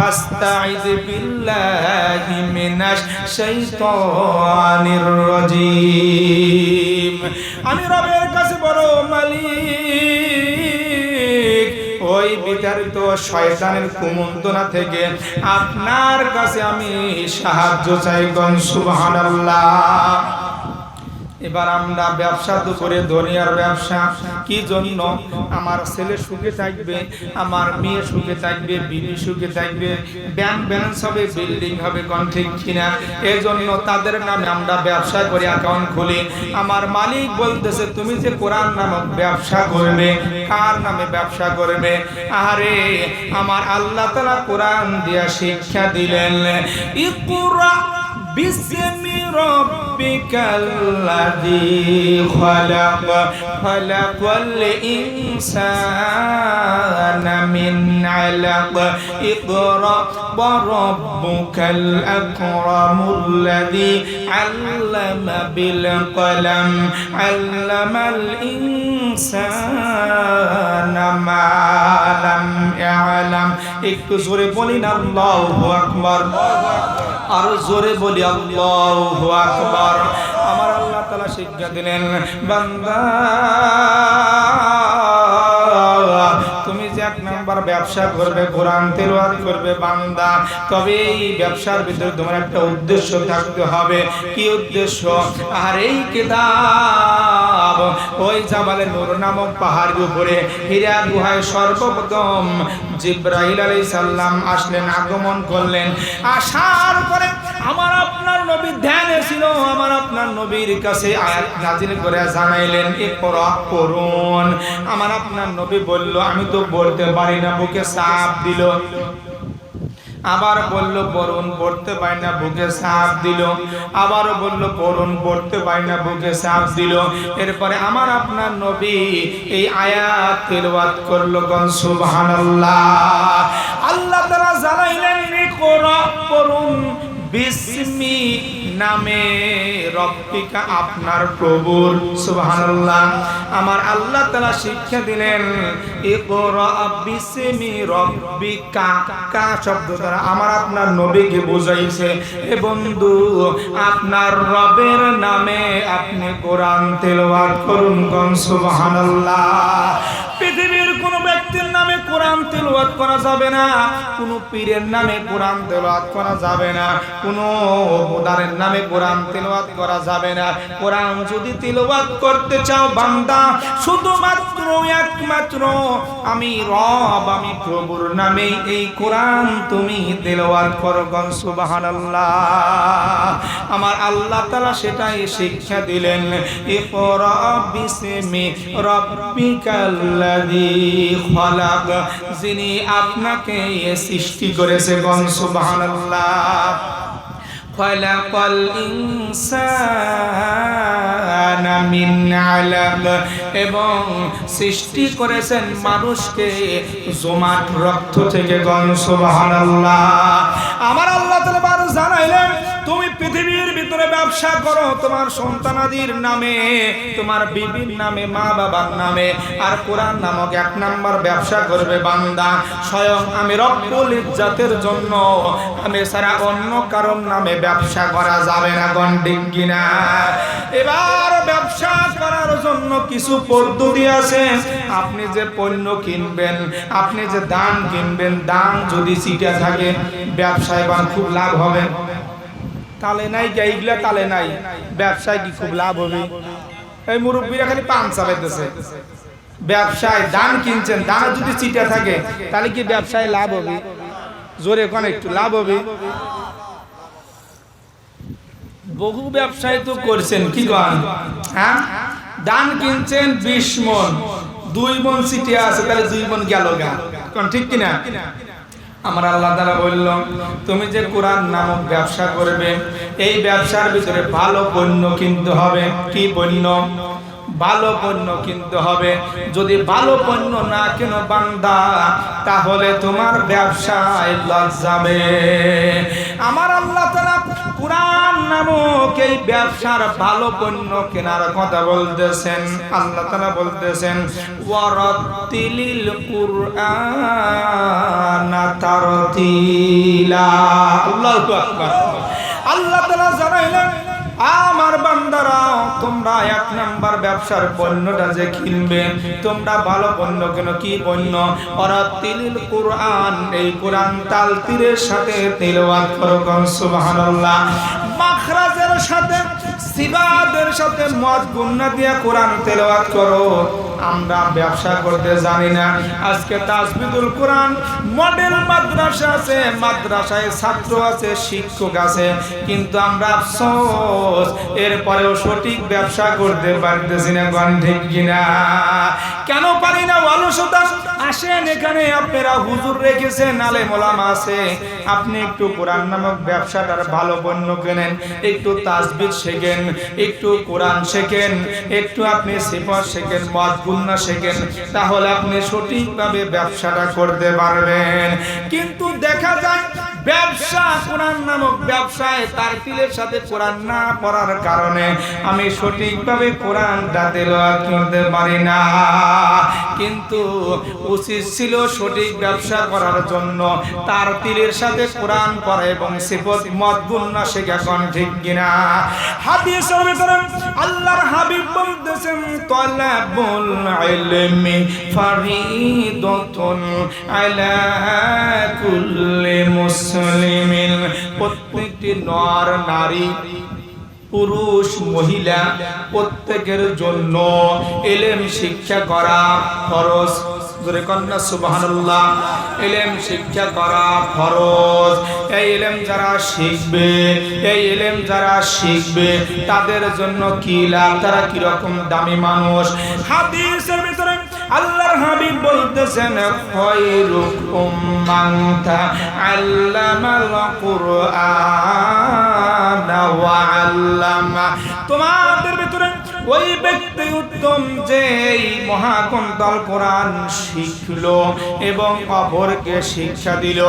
ফাস্তাইজ বিল্লাহি মিনাশ শাইতানির রাজিম আমি রবের কাছে বড় মালিক। ওই বিতাড়িত শয়তানের কুমন্তনা থেকে আপনার কাছে আমি সাহায্য চাই গন সুবহানাল্লাহ। এবার আমরা ব্যবসা তো করে দুনিয়ার ব্যবসা। কি জন্য? আমার ছেলে সুখে থাকবে, আমার মেয়ে সুখে থাকবে, বিবি সুখে থাকবে, ব্যাংক ব্যালেন্স হবে, বিল্ডিং হবে কোন ঠিক কিনা। এই জন্য তাদের নামে আমরা ব্যবসা করে, অ্যাকাউন্ট খুলি। আমার মালিক বলতেছে, তুমি যে কোরআন নামক ব্যবসা করবে, কার নামে ব্যবসা করবে? আরে আমার আল্লাহ তালা কোরআন দিয়া শিক্ষা দিলেন। باسم ربك الذي خلق خلق الإنسان من علق اقرأ وربك الأكرم الذي علم بالقلم علم الإنسان ما لم يعلم একটু জোরে বলিন আল্লাহু আকবার আরো জোরে বলি আল্লাহু আকবার। আমার আল্লাহ তাআলা শিক্ষা দিলেন, বান্দা, তুমি যে এক নাম্বার ব্যবসা করবে, কোরআন তেলাওয়াত করবে, বান্দা, তবে এই ব্যবসার ভিতরে তোমার একটা উদ্দেশ্য থাকতে হবে। কি উদ্দেশ্য? আর এই কিতাব, ওই জাবালে নূর নামক পাহাড়ের উপরে হীরা গুহায় সর্বপ্রথম জিব্রাইল আলাইহিস সালাম আসলেন, আগমন করলেন। আসার পরে আমার আপনার নবী ধ্যানে ছিল, আমার আপনার নবীর কাছে আয়াত নাজিল করে জানাইলেন এ পড়া করুন। আমার আপনার নবী বলল, আমি তো বলতে পারি না, বুকে সাপ দিল। আবার বলল, পড়ুন, পড়তে পারি না, বুকে সাপ দিল। আবার বলল, পড়ুন, পড়তে পারি না, বুকে সাপ দিল। এরপরে আমার আপনার নবী এই আয়াত তেলাওয়াত করল গন সুবহানাল্লাহ। আল্লাহ তাআলা জানাইলেন কোরআ পড়ুন বিসমি নামে আপনার আমার আল্লাহ শিক্ষা দিলেন আমার আপনার নবীকে বুঝাইছে, এ বন্ধু, আপনার রবের নামে আপনি কোরআন তেলাওয়াত করুন কোন সুবহানাল্লাহ। নামে কোরআন তেলাওয়াত করা যাবে না, কোন পীরের নামে কোরআন তেলাওয়াত করা যাবে না, কোনো বোদারের নামে কোরআন তেলাওয়াত করা যাবে না। কোরআন যদি তেলাওয়াত করতে চাও বান্দা, শুধুমাত্র একমাত্র আমি রব, আমি প্রভুর নামে এই কোরআন তুমি তেলাওয়াত করো গন সুবহানাল্লাহ। আমার আল্লাহ তাআলা সেটাই শিক্ষা দিলেন ইকরা বিসমি রাব্বিকাল্লাযী খলাক যিনি আপনাকে এ সৃষ্টি করেছে বন সুবহানাল্লাহ। এবং সৃষ্টি করেছেন মানুষকে জোমাট রক্ত থেকে গণ সুবহানাল্লাহ। আমার আল্লাহ তাআলা জানাইলেন, তুমি পৃথিবী ব্যবসা করো তোমার সন্তানাদির নামে, তোমার বিবির নামে, মা বাবার নামে, আর কোরআন নামক এক নাম্বার ব্যবসা করবে বান্দা। স্বয়ং আমি রব্বুল ইজ্জাতের জন্য, আমি সারা অন্য কারণ নামে ব্যবসা করা যাবে না গন্ডিং কিনা? এবার ব্যবসা করার জন্য কিছু পদ্ধতি আছে। আপনি যে পণ্য কিনবেন, আপনি যে দান কিনবেন, দান যদি সিটে থাকে, ব্যবসায় বা খুব লাভ হবে। তালে নাই এইগুলা তালে নাই। ব্যবসায় কি খুব লাভ হবে? এই মুরব্বীরা খালি পান চালাইতেছে। ব্যবসায় দান কিনছেন দান যদি চিটা থাকে, তাহলে কি ব্যবসায় লাভ হবে? জোরে কোন একটু, লাভ হবে? বহু ব্যবসায় তো করছেন, কি কন? হ্যাঁ? দান কিনছেন বিশ মন, দুই মন সিটে আছে, তাহলে দুই মন গেল গা। কোন, ঠিক কিনা? আমার আল্লাহ তালা বলল, তুমি যে কোরআন নামক ব্যবসা করবে, এই ব্যবসার ভিতরে ভালো পণ্য কিনতে হবে। কি পণ্য? ভালো পণ্য কিনতে হবে। যদি ভালো পণ্য না কেন বান্দা, তাহলে তোমার ব্যবসায় লস যাবে। আমার আল্লাহ তালা কোরআন নামক এই ব্যবসার ভালো পণ্য কেনার কথা বলতেছেন। আল্লাহ তারা বলতেছেন ওয়ারাতিলিল কুরআন তারতিলা। আল্লাহু আকবার। আল্লাহ তাআলা জানাইলেন আমার বান্দারা, তোমরা এক নাম্বার ব্যবসার পণ্যটা যে কিনবে, তোমরা ভালো পণ্য কেন? কি পণ্য? ওরা তিল কোরআন, এই কোরআন তাল তীরের সাথে তিল সুবহানাল্লাহ। মাখরাজের সাথে, সিবাদের সাথে মদ গুন্না দিয়া কোরআন তেলওয়াত করো। আমরা ব্যবসা করতে জানি না। আজকে তাসবিদুল কোরআন মডেল মাদ্রাসা আছে, মাদ্রাসায় ছাত্র আছে, শিক্ষক আছে। কিন্তু আমরা আফসোস, এরপরেও সঠিক ব্যবসা করতে পারতেছি না গান ঠিক কিনা? কেন পারি না, অলসতা? আসেন এখানে, আপনারা হুজুর রেখেছেন আলে মোলাম আছে। আপনি একটু কোরআন নামক ব্যবসাটার ভালো পণ্য কেনেন, একটু তাসবিদ শেখেন, একটু কোরআন শেখেন, একটু আপনি সিফত শেখেন মদ গুন্না শেখেন তাহলে আপনি সঠিকভাবে ব্যবসাটা করতে পারবেন। কিন্তু দেখা যায় ব্যবসা, কোরআন নামক ব্যবসায় তার তিলের সাথে কোরআন না পড়ার কারণে আমি সঠিকভাবে কোরআনটা তেলাওয়াত করতে পারি না। কিন্তু উচিত ছিল সঠিক ব্যবসা করার জন্য তার তিলের সাথে কোরআন পড়া এবং সিফত, মত গুন্না শেখা কোন ঠিক কিনা। হাদিসের ভিতরে আল্লাহর হাবিব বলতেছেন, তলাবুল ইলমি ফারিদাতুন আলা কুল্লি মুসলিমিন, প্রত্যেকটি নর, নারী, পুরুষ, মহিলা, প্রত্যেকের জন্য এলেম শিক্ষা করা ফরজ। জোরে কন্যা, সুবহানাল্লাহ। এলেম শিক্ষা করা ফরজ। এই এলেম যারা শিখবে, এই এলেম যারা শিখবে, তাদের জন্য কি লাভ? তারা কীরকম দামি মানুষ? হাদিসের আল্লাহর হাবিব বলতেছেন খয়রুকুম মান তাআল্লামাল কুরআন ওয়া আল্লামা। তোমাদের ভিতরে ওই ব্যক্তি উত্তম যে মহাকন্তল কোরআন শিখলো এবং অপরকে শিক্ষা দিল।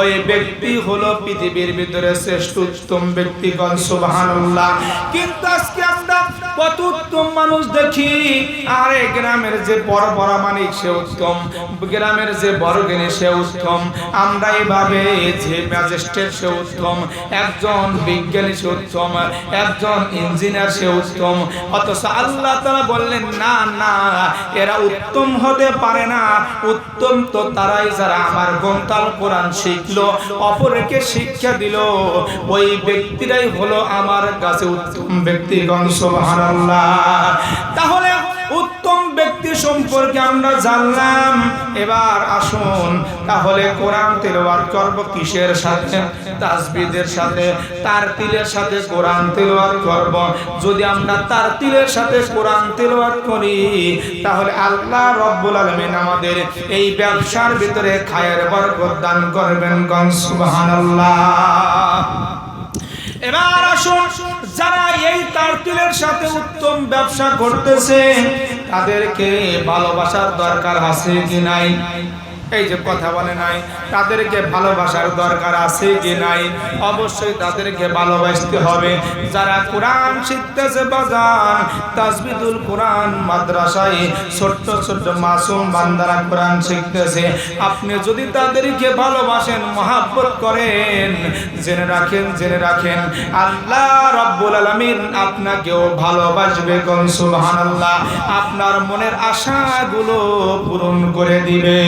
ওই ব্যক্তি হলো পৃথিবীর ভিতরে শ্রেষ্ঠ উত্তম ব্যক্তিগণ, সুবহানাল্লাহ। কিন্তু আজকে আমরা কত উত্তম মানুষ দেখি। আর গ্রামের যে বড় বড় মানিক সে উত্তম। গ্রামের যে বড় জ্ঞানী সে উত্তম। আমরা এভাবে যে ম্যাজিস্ট্রেট সে উত্তম। একজন বিজ্ঞানী সে উত্তম। একজন ইঞ্জিনিয়ার সে উত্তম। অথচ আল্লাহ তারা বললেন, না না, এরা উত্তম হতে পারে না। উত্তম তো তারাই যারা আমার গন্তাল কোরআন শিখলো, অপরকে শিক্ষা দিল। ওই ব্যক্তিরাই হলো আমার কাছে উত্তম ব্যক্তিগণ, সুবহানাল্লাহ। তাহলে উত্তম ব্যক্তি সম্পর্কে আমরা জানলাম। এবার আসুন, তাহলে কোরআন তেলাওয়াত করব কিসের সাথে? তাসবিদের সাথে। তার তিলের সাথে কোরআন তেলাওয়াত করব। যদি আমরা তার তিলের সাথে কোরআন তেলাওয়াত করি, তাহলে আল্লাহ রব্বুল আলামিন আমাদের এই ব্যবসার ভিতরে খায়ের বরকত দান করবেন সুবহানাল্লাহ। এবার আসুন, যারা এই তারতিলের সাথে উত্তম ব্যবসা করতেছে, তাদেরকে ভালোবাসার দরকার আছে কি নাই? এই যে কথা বলে নাই, তাদেরকে ভালোবাসার দরকার আছে কি নাই? অবশ্যই তাদেরকে ভালোবাসতে হবে। যারা কোরআন শিখতেছে বাজান তাসবিদুল কোরআন মাদ্রাসায় ছোট্ট ছোট্ট মাসুম বান্দারা কোরআন শিখতেছে। আপনি যদি তাদেরকে ভালোবাসেন, মহাব্বত করেন, জেনে রাখেন জেনে রাখেন, আল্লাহ রব্বুল আলামিন আপনাকেও ভালোবাসবে কোন? সুবহানাল্লাহ। আপনার মনের আশাগুলো পূরণ করে দিবে।